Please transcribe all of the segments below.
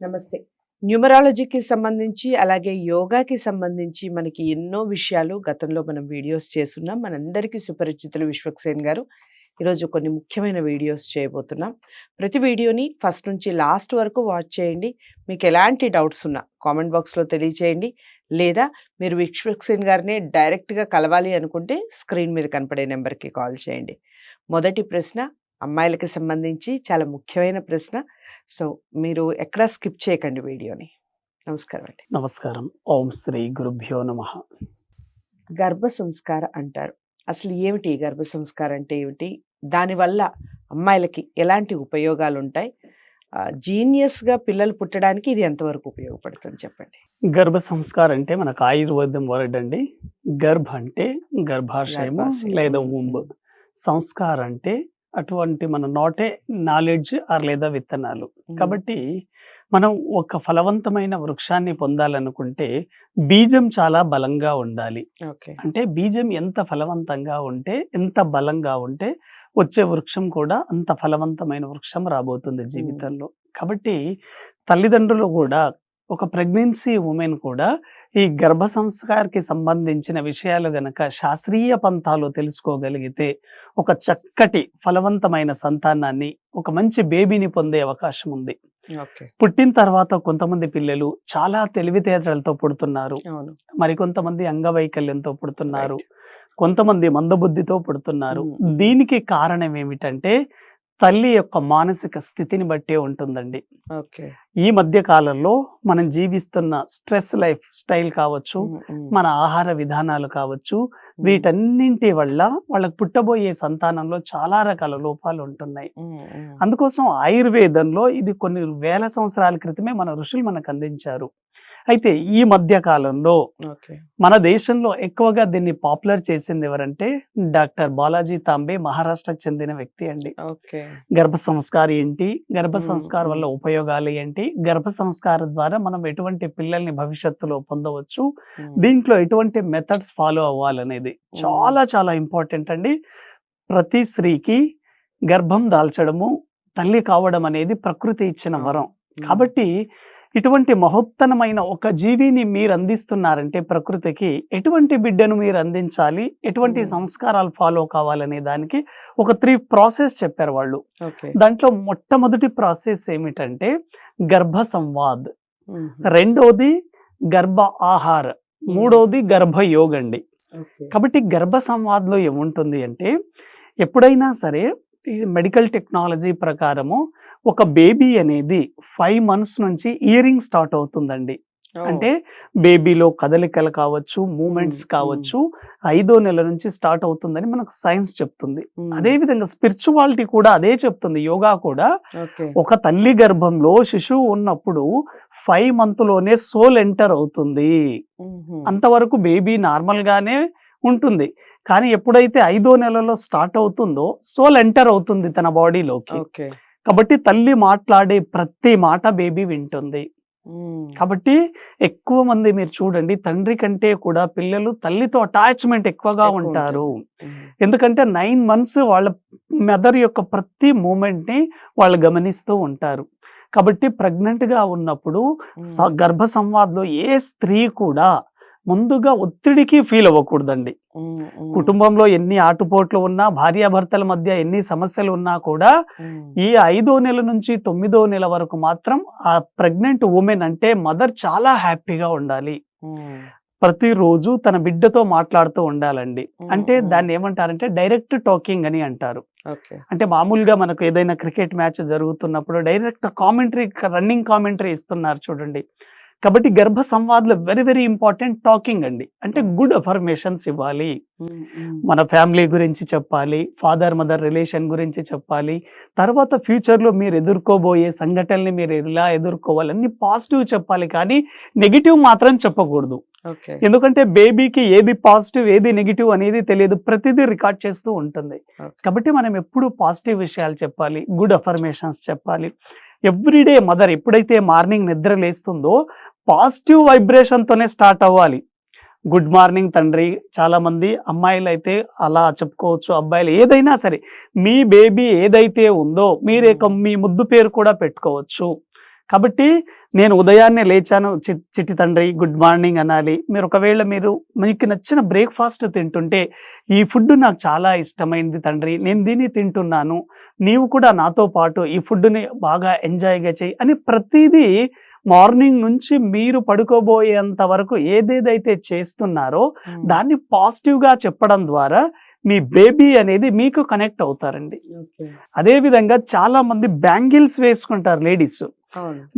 నమస్తే. న్యూమరాలజీకి సంబంధించి అలాగే యోగాకి సంబంధించి మనకి ఎన్నో విషయాలు గతంలో మనం వీడియోస్ చేస్తున్నాం. మనందరికీ సుపరిచితులు విశ్వక్సేన్ గారు. ఈరోజు కొన్ని ముఖ్యమైన వీడియోస్ చేయబోతున్నాం. ప్రతి వీడియోని ఫస్ట్ నుంచి లాస్ట్ వరకు వాచ్ చేయండి. మీకు ఎలాంటి డౌట్స్ ఉన్నా కామెంట్ బాక్స్లో తెలియచేయండి. లేదా మీరు విశ్వక్సేన్ గారిని డైరెక్ట్గా కలవాలి అనుకుంటే స్క్రీన్ మీద కనపడే నెంబర్కి కాల్ చేయండి. మొదటి ప్రశ్న అమ్మాయిలకి సంబంధించి చాలా ముఖ్యమైన ప్రశ్న. సో మీరు ఎక్కడా స్కిప్ చేయకండి వీడియోని. నమస్కారం అండి నమస్కారం. ఓం శ్రీ గురుభ్యో నమ. గర్భ సంస్కార అంటారు. అసలు ఏమిటి గర్భ సంస్కారం అంటే ఏమిటి? దానివల్ల అమ్మాయిలకి ఎలాంటి ఉపయోగాలు ఉంటాయి జీనియస్గా పిల్లలు పుట్టడానికి ఇది ఎంతవరకు ఉపయోగపడుతుంది చెప్పండి. గర్భ సంస్కారం అంటే మనకు ఆయుర్వేదం వర్డ్ అండి గర్భ అంటే గర్భాశయము గర్భాశయం. లేదా ఉంబ్ సంస్కారం అంటే అటువంటి మన నోటే నాలెడ్జ్ ఆర్ లేదా విత్తనాలు. కాబట్టి మనం ఒక ఫలవంతమైన వృక్షాన్ని పొందాలనుకుంటే బీజం చాలా బలంగా ఉండాలి. అంటే బీజం ఎంత ఫలవంతంగా ఉంటే ఎంత బలంగా ఉంటే వచ్చే వృక్షం కూడా అంత ఫలవంతమైన వృక్షం రాబోతుంది జీవితంలో. కాబట్టి తల్లిదండ్రులు కూడా ఒక ప్రెగ్నెన్సీ ఉమెన్ కూడా ఈ గర్భ సంస్కారకి సంబంధించిన విషయాలు గనక శాస్త్రీయ పంథాలు తెలుసుకోగలిగితే ఒక చక్కటి ఫలవంతమైన సంతానాన్ని ఒక మంచి బేబీని పొందే అవకాశం ఉంది. పుట్టిన తర్వాత కొంతమంది పిల్లలు చాలా తెలివితేటలతో పుడుతున్నారు. మరికొంతమంది అంగవైకల్యంతో పుడుతున్నారు. కొంతమంది మందబుద్ధితో పుడుతున్నారు. దీనికి కారణం ఏమిటంటే తల్లి యొక్క మానసిక స్థితిని బట్టే ఉంటుందండి. ఓకే. ఈ మధ్య కాలంలో మనం జీవిస్తున్న స్ట్రెస్ లైఫ్ స్టైల్ కావచ్చు మన ఆహార విధానాలు కావచ్చు వీటన్నింటి వల్ల వాళ్ళకు పుట్టబోయే సంతానంలో చాలా రకాల లోపాలు ఉంటున్నాయి. అందుకోసం ఆయుర్వేదంలో ఇది కొన్ని వేల సంవత్సరాల క్రితమే మన ఋషులు మనకు అందించారు. అయితే ఈ మధ్య కాలంలో మన దేశంలో ఎక్కువగా దీన్ని పాపులర్ చేసింది ఎవరంటే డాక్టర్ బాలాజీ తాంబే మహారాష్ట్రకు చెందిన వ్యక్తి అండి. గర్భ సంస్కారం ఏంటి? గర్భ. సంస్కారం వల్ల ఉపయోగాలు ఏంటి? గర్భ సంస్కారం ద్వారా మనం ఎటువంటి పిల్లల్ని భవిష్యత్తులో పొందవచ్చు? దీంట్లో ఎటువంటి మెథడ్స్ ఫాలో అవ్వాలనేది చాలా చాలా ఇంపార్టెంట్ అండి. ప్రతి స్త్రీకి గర్భం దాల్చడము తల్లి కావడం అనేది ప్రకృతి ఇచ్చిన వరం. కాబట్టి ఇటువంటి మహోత్తరమైన ఒక జీవిని మీరు అందిస్తున్నారంటే ప్రకృతికి ఎటువంటి బిడ్డను మీరు అందించాలి? ఎటువంటి. సంస్కారాలు ఫాలో కావాలనే దానికి ఒక త్రీ ప్రాసెస్ చెప్పారు వాళ్ళు. దాంట్లో మొట్టమొదటి ప్రాసెస్ ఏమిటంటే గర్భ సంవాద్. రెండోది గర్భ ఆహార. మూడోది గర్భ యోగ అండి కాబట్టి గర్భ సంవాద్లో ఏముంటుంది అంటే ఎప్పుడైనా సరే ఈ మెడికల్ టెక్నాలజీ ప్రకారము ఒక బేబీ అనేది ఫైవ్ మంత్స్ నుంచి ఇయరింగ్ స్టార్ట్ అవుతుందండి. అంటే బేబీలో కదలికలు కావచ్చు మూమెంట్స్ మ్మ్. కావచ్చు ఐదో నెల నుంచి స్టార్ట్ అవుతుందని మనకు సైన్స్ చెప్తుంది. అదే విధంగా స్పిరిచువాలిటీ కూడా అదే చెప్తుంది. యోగా కూడా ఒక తల్లి గర్భంలో శిశువు ఉన్నప్పుడు ఫైవ్ మంత్లోనే సోల్ ఎంటర్ అవుతుంది. అంతవరకు బేబీ నార్మల్ గానే ఉంటుంది. కానీ ఎప్పుడైతే ఐదో నెలలో స్టార్ట్ అవుతుందో సోల్ ఎంటర్ అవుతుంది తన బాడీలోకి. కాబట్టి తల్లి మాట్లాడే ప్రతి మాట బేబీ వింటుంది. కాబట్టి ఎక్కువ మంది మీరు చూడండి తండ్రి కంటే కూడా పిల్లలు తల్లితో అటాచ్మెంట్ ఎక్కువగా ఎక్కువ ఉంటారు. ఎందుకంటే నైన్ మంత్స్ వాళ్ళ మదర్ యొక్క ప్రతి మూమెంట్ని వాళ్ళు గమనిస్తూ ఉంటారు. కాబట్టి pregnant గా ఉన్నప్పుడు గర్భ సంవాద్లో ఏ స్త్రీ కూడా ముందుగా ఒత్తిడికి ఫీల్ అవ్వకూడదండి. కుటుంబంలో ఎన్ని ఆటుపోట్లు ఉన్నా భార్యాభర్తల మధ్య ఎన్ని సమస్యలు ఉన్నా కూడా ఈ ఐదో నెల నుంచి తొమ్మిదో నెల వరకు మాత్రం ఆ ప్రెగ్నెంట్ ఉమెన్ అంటే మదర్ చాలా హ్యాపీగా ఉండాలి. ప్రతిరోజు తన బిడ్డతో మాట్లాడుతూ ఉండాలండి. అంటే. దాన్ని ఏమంటారంటే డైరెక్ట్ టాకింగ్ అని అంటారు. అంటే మామూలుగా మనకు ఏదైనా క్రికెట్ మ్యాచ్ జరుగుతున్నప్పుడు డైరెక్ట్ కామెంటరీ రన్నింగ్ కామెంటరీ ఇస్తున్నారు చూడండి. కాబట్టి గర్భ సంవాద్లో వెరీ వెరీ ఇంపార్టెంట్ టాకింగ్ అండి. అంటే గుడ్ అఫర్మేషన్స్ ఇవ్వాలి. మన ఫ్యామిలీ గురించి చెప్పాలి ఫాదర్ మదర్ రిలేషన్ గురించి చెప్పాలి. తర్వాత ఫ్యూచర్లో మీరు ఎదుర్కోబోయే సంఘటనల్ని మీరు ఎలా ఎదుర్కోవాలి అన్ని పాజిటివ్ చెప్పాలి కానీ నెగిటివ్ మాత్రం చెప్పకూడదు. ఎందుకంటే బేబీకి ఏది పాజిటివ్ ఏది నెగిటివ్ అనేది తెలియదు. ప్రతిదీ రికార్డ్ చేస్తూ ఉంటుంది. కాబట్టి మనం ఎప్పుడు పాజిటివ్ విషయాలు చెప్పాలి గుడ్ అఫర్మేషన్స్ చెప్పాలి. ఎవ్రీడే మదర్ ఎప్పుడైతే మార్నింగ్ నిద్ర లేస్తుందో పాజిటివ్ వైబ్రేషన్తోనే స్టార్ట్ అవ్వాలి. గుడ్ మార్నింగ్ తండ్రి చాలామంది అమ్మాయిలు అయితే అలా చెప్పుకోవచ్చు. అబ్బాయిలు ఏదైనా సరే మీ బేబీ ఏదైతే ఉందో మీరే మీ ముద్దు పేరు కూడా పెట్టుకోవచ్చు. కాబట్టి నేను ఉదయాన్నే లేచాను. చిట్టి తండ్రి గుడ్ మార్నింగ్ అనాలి. మీరు ఒకవేళ మీరు మీకు నచ్చిన బ్రేక్ఫాస్ట్ తింటుంటే ఈ ఫుడ్ నాకు చాలా ఇష్టమైంది తండ్రి. నేను దీన్ని తింటున్నాను. నీవు కూడా నాతో పాటు ఈ ఫుడ్ని బాగా ఎంజాయ్గా చేయి అని ప్రతిదీ మార్నింగ్ నుంచి మీరు పడుకోబోయేంత వరకు ఏదేదైతే చేస్తున్నారో. దాన్ని పాజిటివ్గా చెప్పడం ద్వారా మీ బేబీ అనేది మీకు కనెక్ట్ అవుతారండి. అదే విధంగా చాలా మంది బ్యాంగిల్స్ వేసుకుంటారు లేడీస్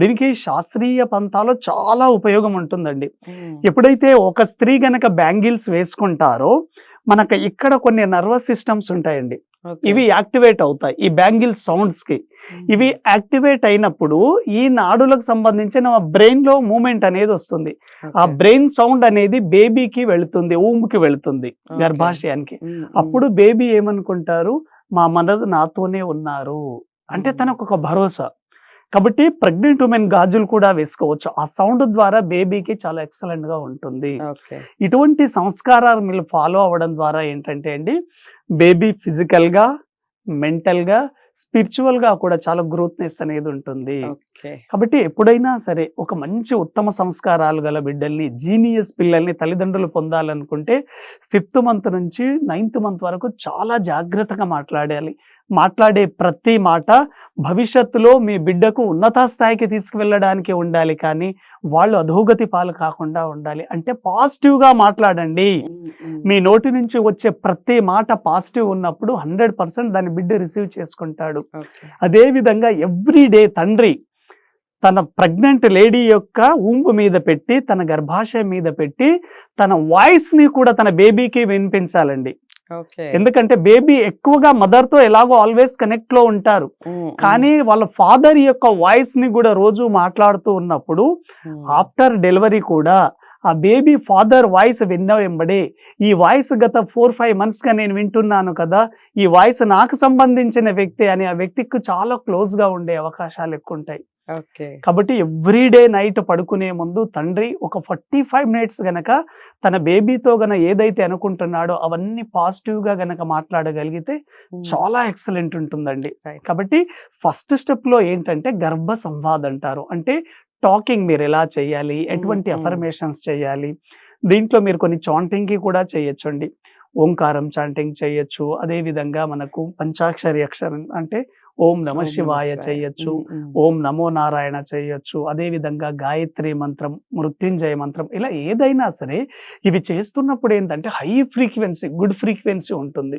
దీనికి శాస్త్రీయ పంతాలో చాలా ఉపయోగం ఉంటుందండి. ఎప్పుడైతే ఒక స్త్రీ గనక బ్యాంగిల్స్ వేసుకుంటారో మనకు ఇక్కడ కొన్ని నర్వస్ సిస్టమ్స్ ఉంటాయండి. ఇవి యాక్టివేట్ అవుతాయి ఈ బ్యాంగిల్ సౌండ్స్కి ఉమ్. ఇవి యాక్టివేట్ అయినప్పుడు ఈ నాడులకు సంబంధించిన బ్రెయిన్లో మూమెంట్ అనేది వస్తుంది ఆ. బ్రెయిన్ సౌండ్ అనేది బేబీకి వెళుతుంది ఊముకి వెళుతుంది. గర్భాశయానికి. అప్పుడు బేబీ ఏమనుకుంటారు మా మనది నాతోనే ఉన్నారు అంటే. తనకు ఒక భరోసా కాబట్టి ప్రెగ్నెంట్ ఉమెన్ గాజులు కూడా వేసుకోవచ్చు. ఆ సౌండ్ ద్వారా బేబీకి చాలా ఎక్సలెంట్గా ఉంటుంది. ఇటువంటి సంస్కారాలు మీరు ఫాలో అవ్వడం ద్వారా ఏంటంటే అండి బేబీ ఫిజికల్గా మెంటల్గా స్పిరిచువల్గా కూడా చాలా గ్రోత్నెస్ అనేది ఉంటుంది. కాబట్టి ఎప్పుడైనా సరే ఒక మంచి ఉత్తమ సంస్కారాలు గల బిడ్డల్ని జీనియస్ పిల్లల్ని తల్లిదండ్రులు పొందాలనుకుంటే ఫిఫ్త్ మంత్ నుంచి నైన్త్ మంత్ వరకు చాలా జాగ్రత్తగా మాట్లాడాలి. మాట్లాడే ప్రతి మాట భవిష్యత్తులో మీ బిడ్డకు ఉన్నత స్థాయికి తీసుకువెళ్ళడానికి ఉండాలి కానీ వాళ్ళు అధోగతి పాలు కాకుండా ఉండాలి. అంటే పాజిటివ్గా మాట్లాడండి. మీ నోటి నుంచి వచ్చే ప్రతి మాట పాజిటివ్ ఉన్నప్పుడు హండ్రెడ్ పర్సెంట్ దాన్ని బిడ్డ రిసీవ్ చేసుకుంటాడు. ఓకే. అదే విధంగా ఎవ్రీ డే తండ్రి తన ప్రెగ్నెంట్ లేడీ యొక్క ఊంపు మీద పెట్టి తన గర్భాశయం మీద పెట్టి తన వాయిస్ని కూడా తన బేబీకి వినిపించాలండి ఎందుకంటే బేబీ ఎక్కువగా మదర్తో ఎలాగో ఆల్వేస్ కనెక్ట్లో ఉంటారు. కానీ వాళ్ళ ఫాదర్ యొక్క వాయిస్ని కూడా రోజు మాట్లాడుతూ ఉన్నప్పుడు. ఆఫ్టర్ డెలివరీ కూడా ఆ బేబీ ఫాదర్ వాయిస్ విన్న వెంబడే ఈ వాయిస్ గత ఫోర్ ఫైవ్ మంత్స్గా నేను వింటున్నాను కదా ఈ వాయిస్ నాకు సంబంధించిన వ్యక్తి అని ఆ వ్యక్తికి చాలా క్లోజ్గా ఉండే అవకాశాలు ఎక్కువ ఉంటాయి కాబట్టి ఎవ్రీ డే నైట్ పడుకునే ముందు తండ్రి ఒక ఫార్టీ ఫైవ్ మినిట్స్ గనక తన బేబీతో గన ఏదైతే అనుకుంటున్నాడో అవన్నీ పాజిటివ్గా గనక మాట్లాడగలిగితే. చాలా ఎక్సలెంట్ ఉంటుందండి. కాబట్టి ఫస్ట్ స్టెప్లో ఏంటంటే గర్భ సంవాద్ అంటారు. అంటే టాకింగ్ మీరు ఎలా చేయాలి? ఎటువంటి. అఫర్మేషన్స్ చేయాలి? దీంట్లో మీరు కొన్ని చాంటింగ్కి కూడా చేయొచ్చండి. ఓంకారం చాంటింగ్ చేయొచ్చు. అదే విధంగా మనకు పంచాక్షరి అక్షరం అంటే ఓం నమ శివాయ. చేయొచ్చు. ఓం నమో నారాయణ చేయొచ్చు అదే విధంగా గాయత్రి మంత్రం మృత్యుంజయ మంత్రం ఇలా ఏదైనా సరే ఇవి చేస్తున్నప్పుడు ఏంటంటే హై ఫ్రీక్వెన్సీ గుడ్ ఫ్రీక్వెన్సీ ఉంటుంది.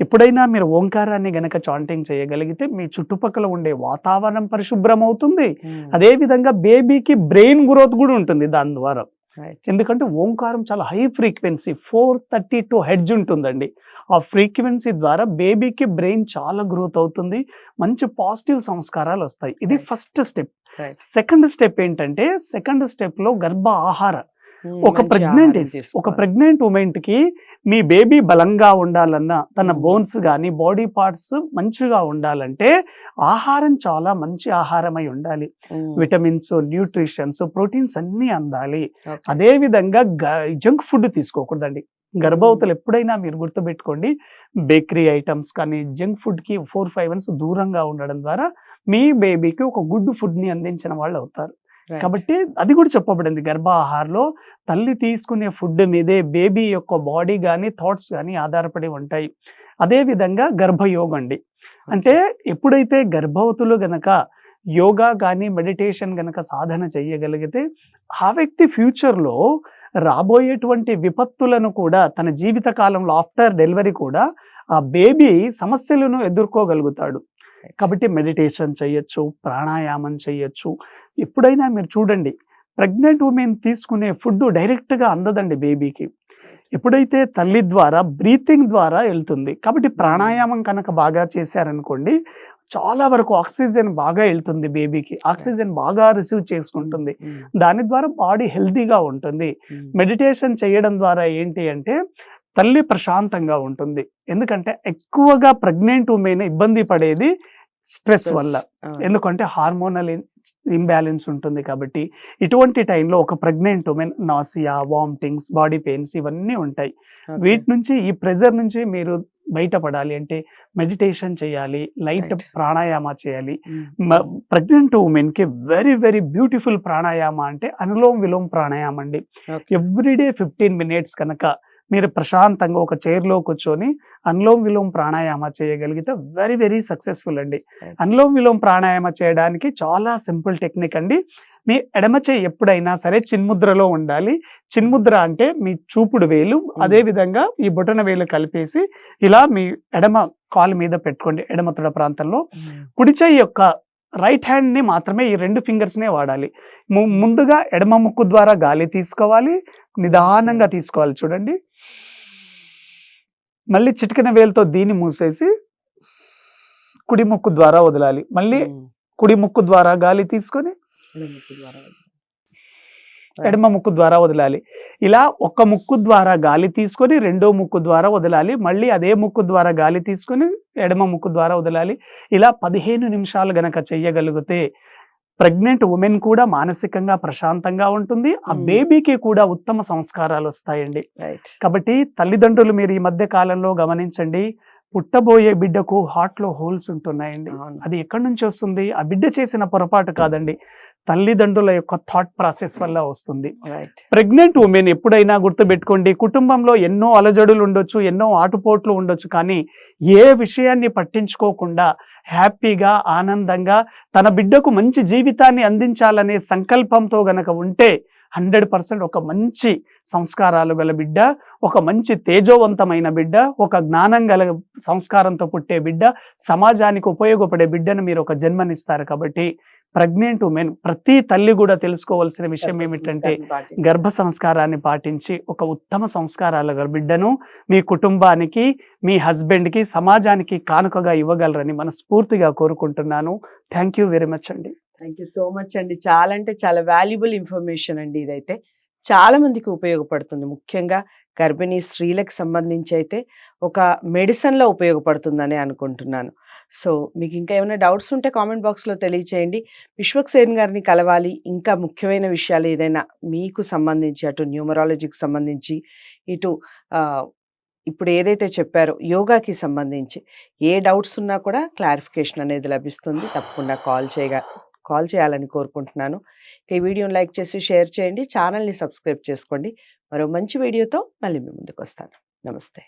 ఎప్పుడైనా మీరు ఓంకారాన్ని గనక చాంటింగ్ చేయగలిగితే మీ చుట్టుపక్కల ఉండే వాతావరణం పరిశుభ్రం అవుతుంది ఉమ్. అదే విధంగా బేబీకి బ్రెయిన్ గ్రోత్ కూడా ఉంటుంది దాని ద్వారా. ఎందుకంటే ఓంకారం చాలా high frequency four thirty two hertz ఉంటుందండి ఆ ఫ్రీక్వెన్సీ ద్వారా బేబీకి బ్రెయిన్ చాలా గ్రోత్ అవుతుంది మంచి పాజిటివ్ సంస్కారాలు వస్తాయి ఇది. First step. సెకండ్ స్టెప్ ఏంటంటే సెకండ్ స్టెప్లో గర్భ ఆహార ఉమ్, ఒక ప్రెగ్నెంట్ ఒక. ప్రెగ్నెంట్ ఉమెన్కి మీ బేబీ బలంగా ఉండాలన్నా తన. బోన్స్ కానీ బాడీ పార్ట్స్ మంచిగా ఉండాలంటే ఆహారం చాలా మంచి ఆహారమై ఉండాలి విటమిన్స్ న్యూట్రిషన్స్ ప్రోటీన్స్ అన్నీ అందాలి ఓకే. అదే విధంగా జంక్ ఫుడ్ తీసుకోకూడదండి గర్భవతులు ఎప్పుడైనా మీరు గుర్తుపెట్టుకోండి బేకరీ ఐటమ్స్ కానీ జంక్ ఫుడ్కి ఫోర్ ఫైవ్ మంత్స్ దూరంగా ఉండడం ద్వారా మీ బేబీకి ఒక గుడ్ ఫుడ్ని అందించిన వాళ్ళు అవుతారు. కాబట్టి అది కూడా చెప్పబడింది. గర్భాహారంలో తల్లి తీసుకునే ఫుడ్ మీదే బేబీ యొక్క బాడీ కానీ థాట్స్ కానీ ఆధారపడి ఉంటాయి. అదే విధంగా గర్భయోగం అండి. అంటే ఎప్పుడైతే గర్భవతులు గనక యోగా కానీ మెడిటేషన్ గనక సాధన చేయగలిగితే ఆ వ్యక్తి ఫ్యూచర్లో రాబోయేటువంటి విపత్తులను కూడా తన జీవిత కాలంలో ఆఫ్టర్ డెలివరీ కూడా ఆ బేబీ సమస్యలను ఎదుర్కోగలుగుతాడు. కాబట్టి మెడిటేషన్ చేయొచ్చు ప్రాణాయామం చేయొచ్చు. ఎప్పుడైనా మీరు చూడండి ప్రెగ్నెంట్ ఉమెన్ తీసుకునే ఫుడ్ డైరెక్ట్గా అందదండి బేబీకి. ఎప్పుడైతే తల్లి ద్వారా బ్రీతింగ్ ద్వారా వెళ్తుంది. కాబట్టి ప్రాణాయామం కనుక బాగా చేశారనుకోండి చాలా వరకు ఆక్సిజన్ బాగా వెళ్తుంది బేబీకి. ఆక్సిజన్ బాగా రిసీవ్ చేసుకుంటుంది. దాని ద్వారా బాడీ హెల్తీగా ఉంటుంది. మెడిటేషన్ చేయడం ద్వారా ఏంటి అంటే తల్లి ప్రశాంతంగా ఉంటుంది ఎందుకంటే ఎక్కువగా ప్రెగ్నెంట్ ఉమెన్ ఇబ్బంది పడేది స్ట్రెస్ వల్ల. ఎందుకంటే హార్మోనల్ ఇంబ్యాలెన్స్ ఉంటుంది కాబట్టి ఇటువంటి టైంలో ఒక pregnant women nausea vomitings body pains ఇవన్నీ ఉంటాయి. వీటి నుంచి ఈ ప్రెజర్ నుంచి మీరు బయటపడాలి అంటే మెడిటేషన్ చేయాలి లైట్. ప్రాణాయామ చేయాలి. ప్రెగ్నెంట్ ఉమెన్కి వెరీ వెరీ బ్యూటిఫుల్ ప్రాణాయామ అంటే అనులోమ్ విలోమ్ ప్రాణాయామం అండి. ఎవ్రీడే ఫిఫ్టీన్ మినిట్స్ కనుక మీరు ప్రశాంతంగా ఒక చైర్లో కూర్చొని అనులోమ్ విలోమ్ ప్రాణాయామ చేయగలిగితే వెరీ వెరీ సక్సెస్ఫుల్ అండి. అనులోమ్ విలోమ్ ప్రాణాయామ చేయడానికి చాలా సింపుల్ టెక్నిక్ అండి. మీ ఎడమ చేయి ఎప్పుడైనా సరే చిన్ముద్రలో ఉండాలి. చిన్ముద్ర అంటే మీ చూపుడు వేలు అదే విధంగా ఈ బొటన వేలు కలిపేసి ఇలా మీ ఎడమ కాలు మీద పెట్టుకోండి ఎడమ తొడ ప్రాంతంలో. ఉమ్. కుడి చేయి యొక్క రైట్ హ్యాండ్ని మాత్రమే ఈ రెండు ఫింగర్స్ నే వాడాలి. ముందుగా ఎడమ ముక్కు ద్వారా గాలి తీసుకోవాలి. నిదానంగా తీసుకోవాలి చూడండి. మళ్ళీ చిటికెన వేలుతో దీన్ని మూసేసి కుడి ముక్కు ద్వారా వదలాలి మళ్ళీ. కుడి ముక్కు ద్వారా గాలి తీసుకొని. ఎడమ ముక్కు ద్వారా వదలాలి ఇలా ఒక్క ముక్కు ద్వారా గాలి తీసుకొని రెండో ముక్కు ద్వారా వదలాలి మళ్ళీ అదే ముక్కు ద్వారా గాలి తీసుకొని ఎడమ ముక్కు ద్వారా వదలాలి ఇలా పదిహేను నిమిషాలు గనక చెయ్యగలిగితే ప్రెగ్నెంట్ ఉమెన్ కూడా మానసికంగా ప్రశాంతంగా ఉంటుంది. ఆ Hmm. బేబీకి కూడా ఉత్తమ సంస్కారాలు వస్తాయండి. కాబట్టి తల్లిదండ్రులు మీరు ఈ మధ్య కాలంలో గమనించండి. పుట్టబోయే బిడ్డకు హార్ట్లో హోల్స్ ఉంటున్నాయండి. అది ఎక్కడి నుంచి వస్తుంది? ఆ బిడ్డ చేసిన పొరపాటు కాదండి. తల్లిదండ్రుల యొక్క థాట్ ప్రాసెస్ వల్ల వస్తుంది. ప్రెగ్నెంట్ ఉమెన్ ఎప్పుడైనా గుర్తుపెట్టుకోండి. కుటుంబంలో ఎన్నో అలజడులు ఉండొచ్చు ఎన్నో ఆటుపోట్లు ఉండొచ్చు. కానీ ఏ విషయాన్ని పట్టించుకోకుండా హ్యాపీగా ఆనందంగా తన బిడ్డకు మంచి జీవితాన్ని అందించాలనే సంకల్పంతో గనక ఉంటే హండ్రెడ్ పర్సెంట్ ఒక మంచి సంస్కారాలు గల బిడ్డ ఒక మంచి తేజోవంతమైన బిడ్డ ఒక జ్ఞానం గల సంస్కారంతో పుట్టే బిడ్డ సమాజానికి ఉపయోగపడే బిడ్డను మీరు ఒక జన్మనిస్తారు కాబట్టి ప్రెగ్నెంట్ ఉమెన్ ప్రతి తల్లి కూడా తెలుసుకోవాల్సిన విషయం ఏమిటంటే గర్భ సంస్కారాన్ని పాటించి ఒక ఉత్తమ సంస్కారాల గల బిడ్డను మీ కుటుంబానికి మీ హస్బెండ్కి సమాజానికి కానుకగా ఇవ్వగలరని మనస్ఫూర్తిగా కోరుకుంటున్నాను. థ్యాంక్ యూ వెరీ మచ్ అండి. థ్యాంక్ యూ సో మచ్ అండి. చాలా అంటే చాలా వాల్యుబుల్ ఇన్ఫర్మేషన్ అండి ఇదైతే. చాలా మందికి ఉపయోగపడుతుంది. ముఖ్యంగా గర్భిణీ స్త్రీలకు సంబంధించి అయితే ఒక మెడిసిన్లో ఉపయోగపడుతుందని అనుకుంటున్నాను. సో మీకు ఇంకా ఏమైనా డౌట్స్ ఉంటే కామెంట్ బాక్స్లో తెలియచేయండి. విశ్వక్సేన్ గారిని కలవాలి. ఇంకా ముఖ్యమైన విషయాలు ఏదైనా మీకు సంబంధించి అటు న్యూమరాలజీకి సంబంధించి ఇటు ఇప్పుడు ఏదైతే చెప్పారో యోగాకి సంబంధించి ఏ డౌట్స్ ఉన్నా కూడా క్లారిఫికేషన్ అనేది లభిస్తుంది. తప్పకుండా కాల్ చేయగా కాల్ చేయాలని కోరుకుంటున్నాను. ఈ వీడియోని లైక్ చేసి షేర్ చేయండి. ఛానల్ని సబ్స్క్రైబ్ చేసుకోండి. మరో మంచి వీడియోతో మళ్ళీ మీ ముందుకు వస్తాను. నమస్తే.